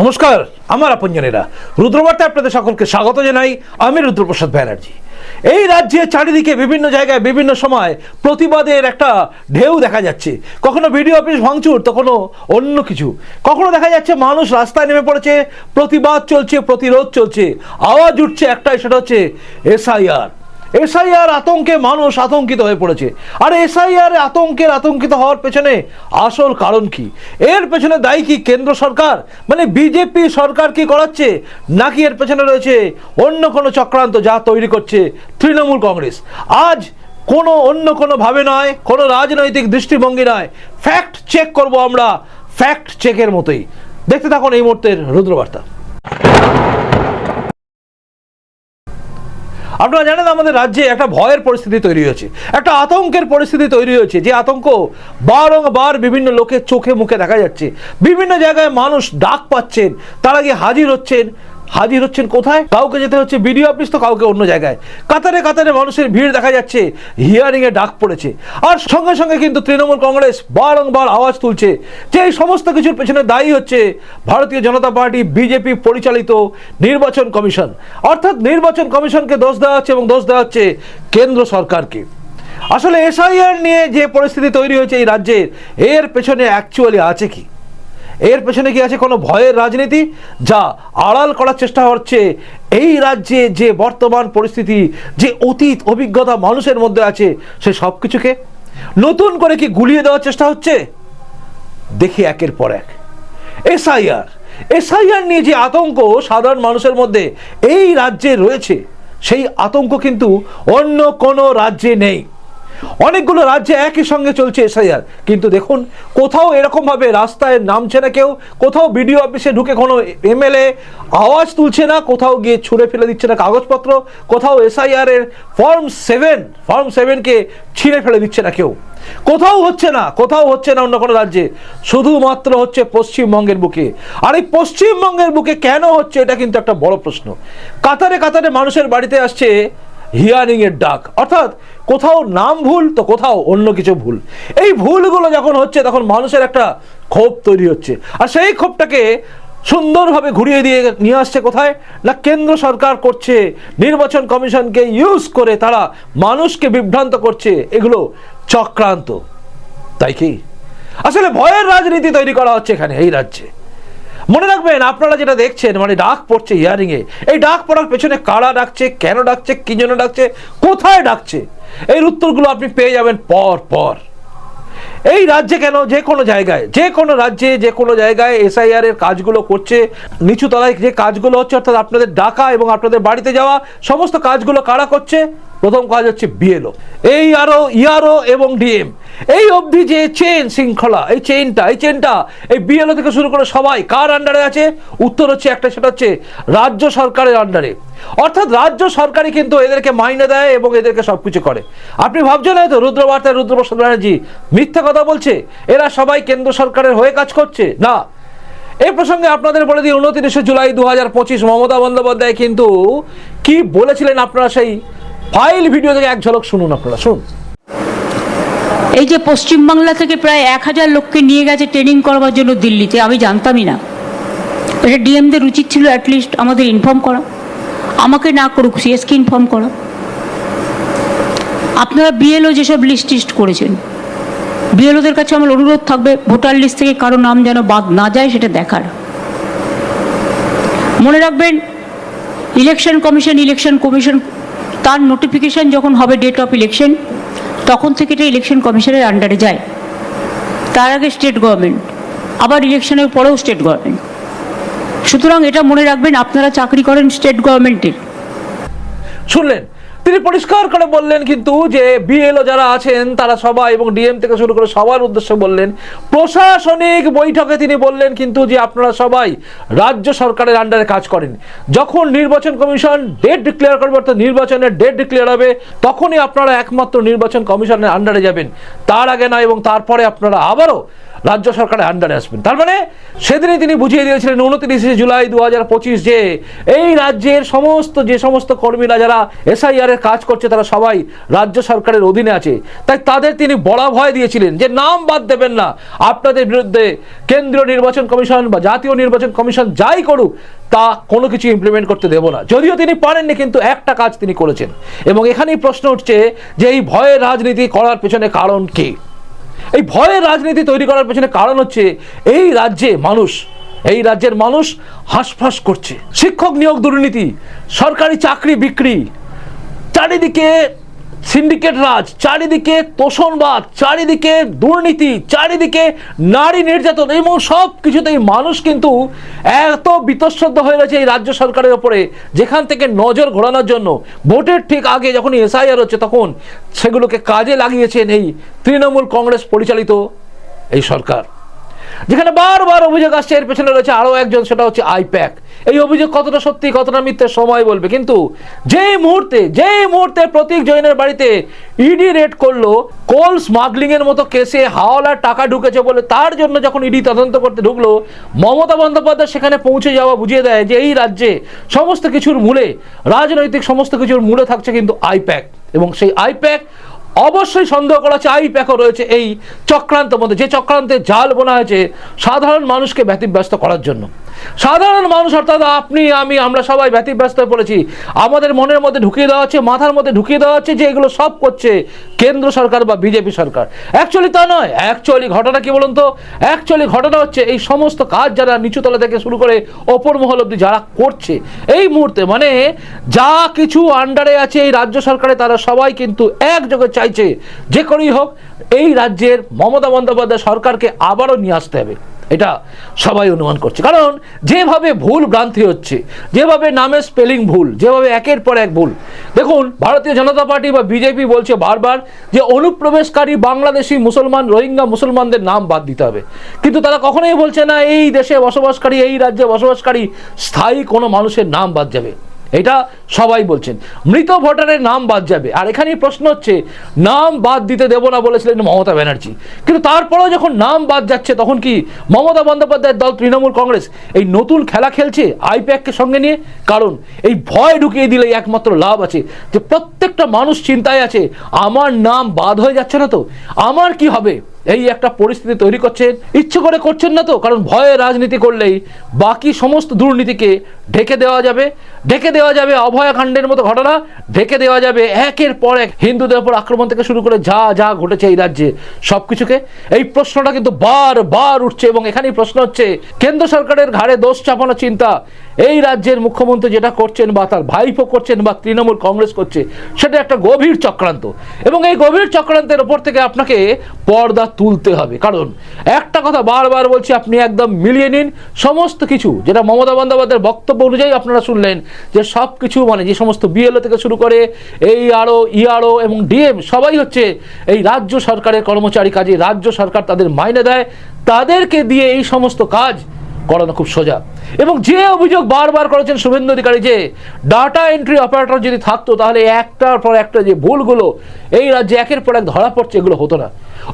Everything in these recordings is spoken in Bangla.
নমস্কার, আমার আপনজনেরা। রুদ্রবার্তে আপনাদের সকলকে স্বাগত জানাই আমি রুদ্রপ্রসাদ ব্যানার্জি। এই রাজ্যে চারিদিকে বিভিন্ন জায়গায়, বিভিন্ন সময় প্রতিবাদের একটা ঢেউ দেখা যাচ্ছে। কখনো ভিডিও অফিস ভাঙচুর তো কোনো অন্য কিছু। কখনো দেখা যাচ্ছে মানুষ রাস্তায় নেমে পড়েছে, প্রতিবাদ চলছে, প্রতিরোধ চলছে। আওয়াজ উঠছে একটাই, সেটা হচ্ছে এসআইআর। এসআইআর আতঙ্কে মানুষ আতঙ্কিত হয়ে পড়েছে। আর এসআইআর আতঙ্কের আতঙ্কিত হওয়ার পেছনে আসল কারণ কি? এর পেছনে দায়ী কি কেন্দ্র সরকার? মানে বিজেপি সরকার কি করাচ্ছে? নাকি এর পেছনে রয়েছে অন্য কোনো চক্রান্ত যা তৈরি করছে তৃণমূল কংগ্রেস? আজ কোনো অন্য কোনো ভাবে নয়, কোনো রাজনৈতিক দৃষ্টিভঙ্গি নয়। ফ্যাক্ট চেক করব আমরা। ফ্যাক্ট চেকের মতোই। দেখতে থাকুন এই মুহূর্তের রুদ্রবার্তা। আপনারা জানেন আমাদের রাজ্যে একটা ভয়ের পরিস্থিতি তৈরি হয়েছে। একটা আতঙ্কের পরিস্থিতি তৈরি হয়েছে যে আতঙ্ক বারংবার বিভিন্ন লোকের চোখে মুখে দেখা যাচ্ছে। বিভিন্ন জায়গায় মানুষ ডাক পাচ্ছেন, তারা গিয়ে হাজির হচ্ছেন। হাজির হচ্ছেন কোথায়? কাউকে যেতে হচ্ছে বিডিও অফিস তো কাউকে অন্য জায়গায়। কাতারে কাতারে মানুষের ভিড় দেখা যাচ্ছে হিয়ারিং এ ডাক পড়েছে। আর সঙ্গে সঙ্গে কিন্তু তৃণমূল কংগ্রেস বারংবার আওয়াজ তুলছে যে এই সমস্ত কিছুর পেছনে দায়ী হচ্ছে ভারতীয় জনতা পার্টি, বিজেপি পরিচালিত নির্বাচন কমিশন। অর্থাৎ নির্বাচন কমিশনকে দোষ দেওয়া হচ্ছে এবং দোষ দেওয়া হচ্ছে কেন্দ্র সরকারকে। আসলে এসআইআর নিয়ে যে পরিস্থিতি তৈরি হয়েছে এই রাজ্যের, এর পেছনে অ্যাকচুয়ালি আছে কি? এর পেছনে কি আছে কোনো ভয়ের রাজনীতি? যা আড়াল করার চেষ্টা হচ্ছে এই রাজ্যে যে বর্তমান পরিস্থিতি, যে অতীত অভিজ্ঞতা মানুষের মধ্যে আছে, সে সব কিছুকে নতুন করে কি গুলিয়ে দেওয়ার চেষ্টা হচ্ছে? দেখি একের পর এক। এসআইআর। এসআইআর নিয়ে যে আতঙ্ক সাধারণ মানুষের মধ্যে এই রাজ্যে রয়েছে, সেই আতঙ্ক কিন্তু অন্য কোনো রাজ্যে নেই। অনেকগুলো রাজ্যে একই সঙ্গে চলছে এসআইআর। কিন্তু দেখুন, কোথাও এরকমভাবে রাস্তায় নামছে না কেউ, কোথাও বিডিও অফিসে ঢুকে কোনো এমএলএ আওয়াজ তুলছে না, কোথাও গিয়ে ছুঁড়ে ফেলে দিচ্ছে না কাগজপত্র, কোথাও এসআইআর এর ফর্ম সেভেন, ফর্ম সেভেনকে ছিঁড়ে ফেলে দিচ্ছে না কেউ। কোথাও হচ্ছে না, কোথাও হচ্ছে না অন্য কোনো রাজ্যে, শুধুমাত্র হচ্ছে পশ্চিমবঙ্গের বুকে। আর এই পশ্চিমবঙ্গের বুকে কেন হচ্ছে, এটা কিন্তু একটা বড় প্রশ্ন। কাতারে কাতারে মানুষের বাড়িতে আসছে হিয়ারিং এর ডাক। অর্থাৎ কোথাও নাম ভুল, তো কোথাও অন্য কিছু ভুল। এই ভুলগুলো যখন হচ্ছে, তখন মানুষের একটা ক্ষোভ তৈরি হচ্ছে। আর সেই ক্ষোভটাকে সুন্দরভাবে ঘুরিয়ে দিয়ে নিয়ে আসছে কোথায়? না, কেন্দ্র সরকার করছে, নির্বাচন কমিশনকে ইউজ করে তারা মানুষকে বিভ্রান্ত করছে, এগুলো চক্রান্ত। তাই কি? আসলে ভয়ের রাজনীতি তৈরি করা হচ্ছে এখানে, এই রাজ্যে। মনে রাখবেন, আপনারা যেটা দেখছেন মানে ডাক পড়ছে হিয়ারিং এ। এই ডাক পড়ার পেছনে কারা ডাকছে, কেন ডাকছে, কি জন্য ডাকছে, কোথায় ডাকছে? এর উত্তরগুলো আপনি পেয়ে যাবেন পর পর। এই রাজ্যে কেন, যে কোনো জায়গায়, যে কোনো রাজ্যে, যে কোনো জায়গায় এসআইআর এর কাজগুলো করছে, নিচু তলায় যে কাজগুলো হচ্ছে, অর্থাৎ আপনাদের ডাকা এবং আপনাদের বাড়িতে যাওয়া, সমস্ত কাজগুলো কারা করছে? প্রথম কাজ হচ্ছে বিএলও এই আরও ইয়ারও এবং ডিএম এই অবধি যে চেন শৃঙ্খলা, এই চেনটা এই চেনটা এই বিএলও থেকে শুরু করে সবাই কার আন্ডারে আছে? উত্তর হচ্ছে একটা, সেটা হচ্ছে রাজ্য সরকারের আন্ডারে অর্থাৎ রাজ্য সরকারই কিন্তু এদেরকে মাইনে দেয় এবং এদেরকে সব কিছু করে। আপনি ভাবছেন হয়তো রুদ্রবার্তায় রুদ্রপ্রসাদ ব্যানার্জি মিথ্যা কথা বলছে, এরা সবাই কেন্দ্র সরকারের হয়ে কাজ করছে। না। এই প্রসঙ্গে আপনাদের বলে দিই, উনত্রিশে জুলাই দু হাজার পঁচিশ মমতা বন্দ্যোপাধ্যায় কিন্তু কি বলেছিলেন আপনারা সেই ফাইল ভিডিও থেকে এক ঝলক শুনুন আপনারা, শুনুন। এই যে পশ্চিমবাংলা থেকে প্রায় এক হাজার লোককে নিয়ে গেছে ট্রেনিং করবার জন্য দিল্লিতে, আমি জানতামই না। এটা ডিএমদের উচিত ছিল অ্যাটলিস্ট আমাদের ইনফর্ম করা। আমাকে না করুক সিএসকে ইনফর্ম করা। আপনারা বিএলও যেসব লিস্ট টিস্ট করেছেন বিএলওদের কাছে আমার অনুরোধ থাকবে, ভোটার লিস্ট থেকে কারও নাম যেন বাদ না যায়, সেটা দেখার। মনে রাখবেন ইলেকশন কমিশন ইলেকশন কমিশন তার নোটিফিকেশান যখন হবে ডেট অফ ইলেকশন তখন থেকে এটা ইলেকশন কমিশনের আন্ডারে যায়। তার আগে স্টেট গভর্নমেন্ট আবার ইলেকশনের পরেও স্টেট গভর্নমেন্ট সুতরাং এটা মনে রাখবেন, আপনারা চাকরি করেন স্টেট গভর্নমেন্টের শুনলেন? তিনি পরিষ্কার করে বললেন কিন্তু যে বিএলও যারা আছেন, তারা সবাই এবং ডিএম থেকে শুরু করে সবার উদ্দেশ্যে বললেন, প্রশাসনিক বৈঠকে তিনি বললেন কিন্তু যে আপনারা সবাই রাজ্য সরকারের আন্ডারে কাজ করেন। যখন নির্বাচন কমিশন ডেট ডিক্লেয়ার করবে, অর্থাৎ নির্বাচনের ডেট ডিক্লেয়ার হবে, তখনই আপনারা একমাত্র নির্বাচন কমিশনের আন্ডারে যাবেন। তার আগে না এবং তারপরে আপনারা আবারও রাজ্য সরকারের আন্ডারে আসবেন। তার মানে সেদিনই তিনি বুঝিয়ে দিয়েছিলেন উনত্রিশে জুলাই দু হাজার পঁচিশ যে এই রাজ্যের সমস্ত, যে সমস্ত কর্মীরা যারা এসআইআর এর কাজ করছে, তারা সবাই রাজ্য সরকারের অধীনে আছে। তাই তাদের তিনি বড় ভয় দিয়েছিলেন যে নাম বাদ দেবেন না। আপনাদের বিরুদ্ধে কেন্দ্রীয় নির্বাচন কমিশন বা জাতীয় নির্বাচন কমিশন যাই করুক, তা কোনো কিছু ইমপ্লিমেন্ট করতে দেব না। যদিও তিনি পারেননি, কিন্তু একটা কাজ তিনি করেছেন। এবং এখানেই প্রশ্ন উঠছে যে এই ভয়ের রাজনীতি করার পেছনে কারণ কি? এই ভয়ের রাজনীতি তৈরি করার পেছনে কারণ হচ্ছে এই রাজ্যে মানুষ, এই রাজ্যের মানুষ হাঁসফাঁস করছে। শিক্ষক নিয়োগ দুর্নীতি, সরকারি চাকরি বিক্রি, চারিদিকে সিন্ডিকেট রাজ, চারিদিকে তোষণবাদ, চারিদিকে দুর্নীতি, চারিদিকে নারী নির্যাতন এবং সব কিছুতেই মানুষ কিন্তু এত বিতশ্রদ্ধ হয়ে গেছে এই রাজ্য সরকারের ওপরে, যেখান থেকে নজর ঘোরানোর জন্য। ভোটের ঠিক আগে যখন এসআইআর হচ্ছে, তখন সেগুলোকে কাজে লাগিয়েছেন এই তৃণমূল কংগ্রেস পরিচালিত এই সরকার। যেখানে বারবার অভিযোগ আসছে, এর পেছনে রয়েছে আরও একজন, সেটা হচ্ছে আইপ্যাক। এই অভিযোগ কতটা সত্যি, কতটা মিথ্যে সময় বলবে। কিন্তু যেই মুহূর্তে যেই মুহূর্তে প্রতীক জৈনের বাড়িতে ইডি রেড করল কোল স্মাগলিং এর মতো কেসে হাওলার টাকা ঢুকেছে বলে তার জন্য যখন ইডি তদন্ত করতে ঢুকলো, মমতা বন্দ্যোপাধ্যায় সেখানে পৌঁছে যাওয়া বুঝিয়ে দেয় যে এই রাজ্যে সমস্ত কিছুর মূলে, রাজনৈতিক সমস্ত কিছুর মূলে থাকছে কিন্তু আইপ্যাক। এবং সেই আইপ্যাক অবশ্যই সন্দেহ করা হচ্ছে, আইপ্যাকও রয়েছে এই চক্রান্ত মধ্যে। যে চক্রান্তে জাল বোনা হয়েছে, সাধারণ মানুষকে ব্যতিব্যস্ত করার জন্য। সাধারণ মানুষ, অর্থাৎ আপনি, আমি, আমরা সবাই ব্যতিব্যস্ত হয়ে পড়েছি। আমাদের মনের মধ্যে ঢুকিয়ে দেওয়া হচ্ছে মাথার মধ্যে ঢুকিয়ে দেওয়া হচ্ছে যে এগুলো সব করছে কেন্দ্র সরকার বা বিজেপি সরকার। অ্যাকচুয়ালি তা নয়। অ্যাকচুয়ালি ঘটনা কি বলুন তো? অ্যাকচুয়ালি ঘটনা হচ্ছে এই সমস্ত কাজ যারা নিচুতলা থেকে শুরু করে ওপর মহল অব্দি যারা করছে, এই মুহূর্তে মানে যা কিছু আন্ডারে আছে এই রাজ্য সরকারে, তারা সবাই কিন্তু একযোগে চাইছে যে করেই হোক, এই রাজ্যের মমতা বন্দ্যোপাধ্যায় সরকারকে আবারও নিয়ে আসতে হবে। এটা সবাই অনুমান করছে। কারণ যেভাবে ভুল ভ্রান্তি হচ্ছে, যেভাবে নামের স্পেলিং ভুল, যেভাবে একের পর এক ভুল, দেখুন ভারতীয় জনতা পার্টি বা বিজেপি বলছে বারবার যে অনুপ্রবেশকারী বাংলাদেশি মুসলমান, রোহিঙ্গা মুসলমানদের নাম বাদ দিতে হবে। কিন্তু তারা কখনোই বলছে না, এই দেশে বসবাসকারী, এই রাজ্যে বসবাসকারী, স্থায়ী কোনো মানুষের নাম বাদ যাবে। এটা সবাই বলছেন। মৃত ভোটারের নাম বাদ যাবে। আর এখানেই প্রশ্ন হচ্ছে, নাম বাদ দিতে দেব না বলেছিলেন মমতা ব্যানার্জি। কিন্তু তারপরেও যখন নাম বাদ যাচ্ছে, তখন কি মমতা বন্দ্যোপাধ্যায়ের দল, তৃণমূল কংগ্রেস, এই নতুন খেলা খেলছে আইপ্যাককে সঙ্গে নিয়ে? কারণ এই ভয় ঢুকিয়ে দিলেই একমাত্র লাভ আছে। যে প্রত্যেকটা মানুষ চিন্তায় আছে, আমার নাম বাদ হয়ে যাচ্ছে না তো? আমার কি হবে? এই একটা পরিস্থিতি তৈরি করছেন। ইচ্ছে করে করছেন না তো, কারণ ভয়ে রাজনীতি করলেই বাকি সমস্ত দুর্নীতিকে ঢেকে দেওয়া যাবে। ঢেকে দেওয়া যাবে অভয়াকাণ্ডের মতো ঘটনা, ঢেকে দেওয়া যাবে একের পর এক হিন্দুদের উপর আক্রমণ থেকে শুরু করে যা যা ঘটেছে এই রাজ্যে সব কিছুকে এই প্রশ্নটা কিন্তু বার বার উঠছে এবং এখানেই প্রশ্ন হচ্ছে, কেন্দ্র সরকারের ঘাড়ে দোষ চাপানো চিন্তা এই রাজ্যের মুখ্যমন্ত্রী যেটা করছেন বা তার ভাইপো করছেন বা তৃণমূল কংগ্রেস করছে, সেটা একটা গভীর চক্রান্ত। এবং এই গভীর চক্রান্তের ওপর থেকে আপনাকে পর্দা তুলতে হবে। কারণ একটা কথা বারবার বলছি, আপনি একদম মিলিয়ে নিন। সমস্ত কিছু, যেটা মমতা বন্দ্যোপাধ্যায়ের বক্তব্য অনুযায়ী আপনারা শুনলেন, যে সব কিছু মানে যে সমস্ত বিএলও থেকে শুরু করে এই আরও ইআরও এবং ডিএম সবাই হচ্ছে এই রাজ্য সরকারের কর্মচারী কাজে, রাজ্য সরকার তাদের মাইনে দেয়। তাদেরকে দিয়ে এই সমস্ত কাজ করানো খুব সোজা। এবং যে অভিযোগ বারবার করেছেন শুভেন্দু অধিকারী যে ডাটা এন্ট্রি অপারেটর যদি থাকতো, তাহলে একটার পর একটা যে ভুলগুলো এই রাজ্যে একের পর এক ধরা পড়ছে, এগুলো হতো না।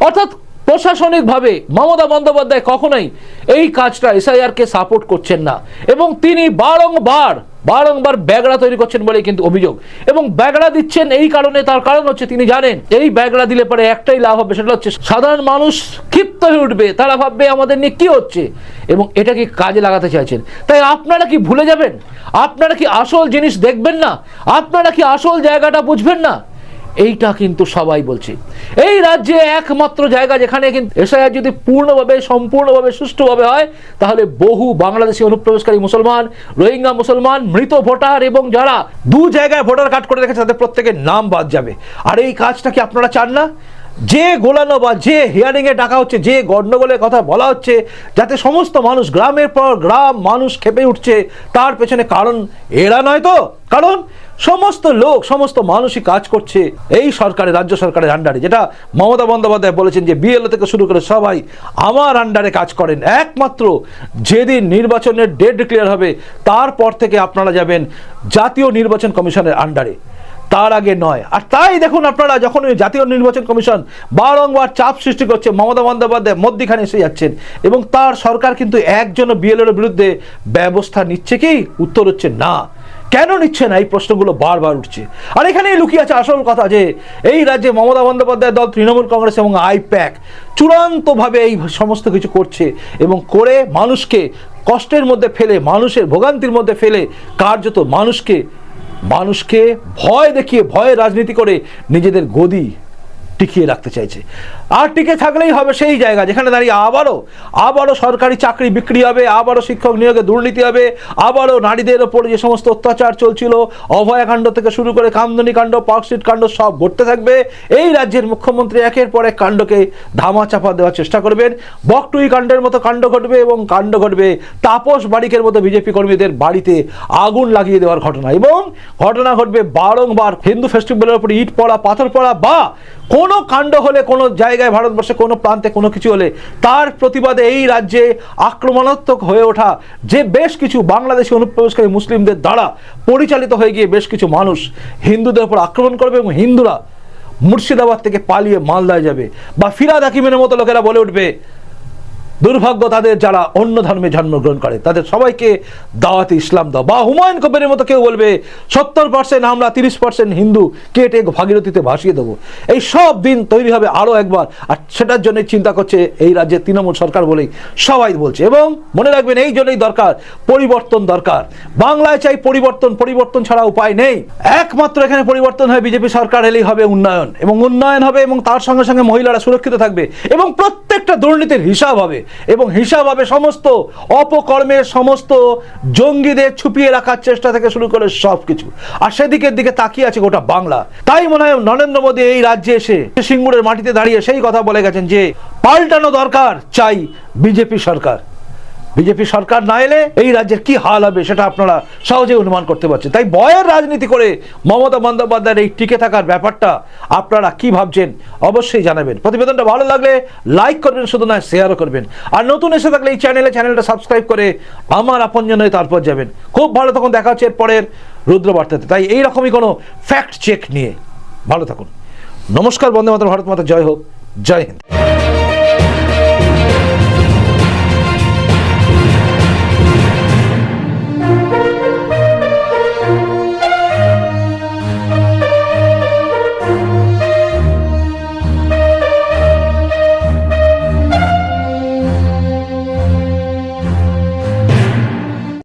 অর্থাৎ প্রশাসনিকভাবে মমতা বন্দ্যোপাধ্যায় কখনোই এই কাজটা এসআইআরকে সাপোর্ট করছেন না। এবং তিনি বারংবার বারংবার ব্যাগড়া তৈরি করছেন বলে কিন্তু অভিযোগ। এবং ব্যাগড়া দিচ্ছেন এই কারণে, তার কারণ হচ্ছে তিনি জানেন, এই ব্যাগড়া দিলে পরে একটাই লাভ হবে, সেটা হচ্ছে সাধারণ মানুষ ক্ষিপ্ত হয়ে উঠবে, তারা ভাববে আমাদের নিয়ে কি হচ্ছে। এবং এটা কি কাজে লাগাতে চাইছেন? তাই আপনারা কি ভুলে যাবেন? আপনারা কি আসল জিনিস দেখবেন না? আপনারা কি আসল জায়গাটা বুঝবেন না? এইটা কিন্তু সবাই বলছে। এই রাজ্যে একমাত্র জায়গা যেখানে কিন্তু এসআইআর যদি পূর্ণভাবে, সম্পূর্ণভাবে সুষ্ঠুভাবে হয়, তাহলে বহু বাংলাদেশি অনুপ্রবেশকারী মুসলমান, রোহিঙ্গা মুসলমান, মৃত ভোটার এবং যারা দু জায়গায় ভোটার কার্ড করে রেখেছে, তাদের প্রত্যেকের নাম বাদ যাবে। আর এই কাজটা কি আপনারা চান না? যে গোলানো বা যে হিয়ারিংয়ে ডাকা হচ্ছে, যে গণ্ডগোলের কথা বলা হচ্ছে, যাতে সমস্ত মানুষ গ্রামের পর গ্রাম মানুষ খেপে উঠছে, তার পেছনে কারণ এরা নয় তো। কারণ সমস্ত লোক, সমস্ত মানুষই কাজ করছে এই সরকারের, রাজ্য সরকারের আন্ডারে যেটা মমতা বন্দ্যোপাধ্যায় বলেছেন যে বিএলও থেকে শুরু করে সবাই আমার আন্ডারে কাজ করেন। একমাত্র যেদিন নির্বাচনের ডেট ডিক্লেয়ার হবে, তারপর থেকে আপনারা যাবেন জাতীয় নির্বাচন কমিশনের আন্ডারে তার আগে নয়। আর তাই দেখুন আপনারা, যখন ওই জাতীয় নির্বাচন কমিশন বারংবার চাপ সৃষ্টি করছে, মমতা বন্দ্যোপাধ্যায় মধ্যিখানে এসে যাচ্ছেন এবং তার সরকার কিন্তু একজন বিএলএর বিরুদ্ধে ব্যবস্থা নিচ্ছে কি? উত্তর হচ্ছে না। কেন নিচ্ছে না এই প্রশ্নগুলো বারবার উঠছে। আর এখানেই লুকিয়ে আছে আসল কথা যে, এই রাজ্যে মমতা বন্দ্যোপাধ্যায়ের দল, তৃণমূল কংগ্রেস এবং আইপ্যাক চূড়ান্তভাবে এই সমস্ত কিছু করছে এবং করে মানুষকে কষ্টের মধ্যে ফেলে, মানুষের ভোগান্তির মধ্যে ফেলে কার্যত মানুষকে মানুষকে ভয় দেখিয়ে ভয়ে রাজনীতি করে নিজেদের গদি টিকিয়ে রাখতে চাইছে। আর টিকে থাকলেই হবে সেই জায়গা, যেখানে দাঁড়িয়ে আবারও আবারও সরকারি চাকরি বিক্রি হবে, আবারও শিক্ষক নিয়োগে দুর্নীতি হবে, আবারও নারীদের ওপর যে সমস্ত অত্যাচার চলছিল, অভয়াকাণ্ড থেকে শুরু করে কামদনি কাণ্ড পার্কশিট কাণ্ড সব ঘটতে থাকবে। এই রাজ্যের মুখ্যমন্ত্রী একের পর এক কাণ্ডকে ধামা চাপা দেওয়ার চেষ্টা করবেন। বকটুই কাণ্ডের মতো কাণ্ড ঘটবে এবং কাণ্ড ঘটবে তাপস বারিকের মতো বিজেপি কর্মীদের বাড়িতে আগুন লাগিয়ে দেওয়ার ঘটনা। এবং ঘটনা ঘটবে বারংবার। হিন্দু ফেস্টিভ্যালের উপর ইট পড়া, পাথর পড়া বা কোনো কাণ্ড হলে, কোনো জায়গায় ভারতবর্ষে, কোনো প্রান্তে কোনো কিছু হলে, তার প্রতিবাদে এই রাজ্যে আক্রমণাত্মক হয়ে ওঠা যে বেশ কিছু বাংলাদেশি অনুপ্রবেশকারী মুসলিমদের দ্বারা পরিচালিত হয়ে গিয়ে বেশ কিছু মানুষ হিন্দুদের উপর আক্রমণ করবে এবং হিন্দুরা মুর্শিদাবাদ থেকে পালিয়ে মালদায় যাবে বা ফিরাদ হাকিমের মতো লোকেরা বলে উঠবে দুর্ভাগ্য তাদের যারা অন্য ধর্মে জন্মগ্রহণ করে। তাদের সবাইকে দাওয়াতে ইসলাম দাও। বা হুমায়ুন কবিরের মতো কেউ বলবে, সত্তর পার্সেন্ট আমরা তিরিশ পার্সেন্ট হিন্দু, কেটে ভাগীরথীতে ভাসিয়ে দেবো। এই সব দিন তৈরি হবে আরও একবার। আর সেটার জন্য চিন্তা করছে এই রাজ্যের তৃণমূল সরকার বলেই সবাই বলছে। এবং মনে রাখবেন, এই জন্যই দরকার পরিবর্তন দরকার। বাংলায় চাই পরিবর্তন পরিবর্তন ছাড়া উপায় নেই। একমাত্র এখানে পরিবর্তন হয় বিজেপি সরকার এলেই হবে উন্নয়ন। এবং উন্নয়ন হবে এবং তার সঙ্গে সঙ্গে মহিলারা সুরক্ষিত থাকবে। এবং প্রত্যেকটা দুর্নীতির হিসাব হবে। এবং হিসাব হবে সমস্ত, অপকর্মের সমস্ত জঙ্গিদের ছুপিয়ে রাখার চেষ্টা থেকে শুরু করে সব কিছু আর সেদিকের দিকে তাকিয়ে আছে গোটা বাংলা। তাই মনে হয় নরেন্দ্র মোদী এই রাজ্যে এসে সিঙ্গুরের মাটিতে দাঁড়িয়ে সেই কথা বলে গেছেন যে, পাল্টানো দরকার চাই বিজেপি সরকার। বিজেপি সরকার না এলে এই রাজ্যের কি হাল হবে সেটা আপনারা সহজে অনুমান করতে পারছেন। তাই ভয়ের রাজনীতি করে মমতা বন্দ্যোপাধ্যায়ের এই টিকে থাকার ব্যাপারটা আপনারা কি ভাবছেন অবশ্যই জানাবেন। প্রতিবেদনটা ভালো লাগলে লাইক করবেন, শুধু নয় শেয়ারও করবেন। আর নতুন এসে থাকলে এই চ্যানেলে চ্যানেলটা সাবস্ক্রাইব করে আমার আপনজন হয়ে তারপর যাবেন। খুব ভালো তখন দেখা হচ্ছে এর পরের রুদ্রবার্তাতে। তাই এইরকমই কোনো ফ্যাক্ট চেক নিয়ে। ভালো থাকুন। নমস্কার বন্দে মাতা ভারত মাতা, জয় হোক। জয় হিন্দ।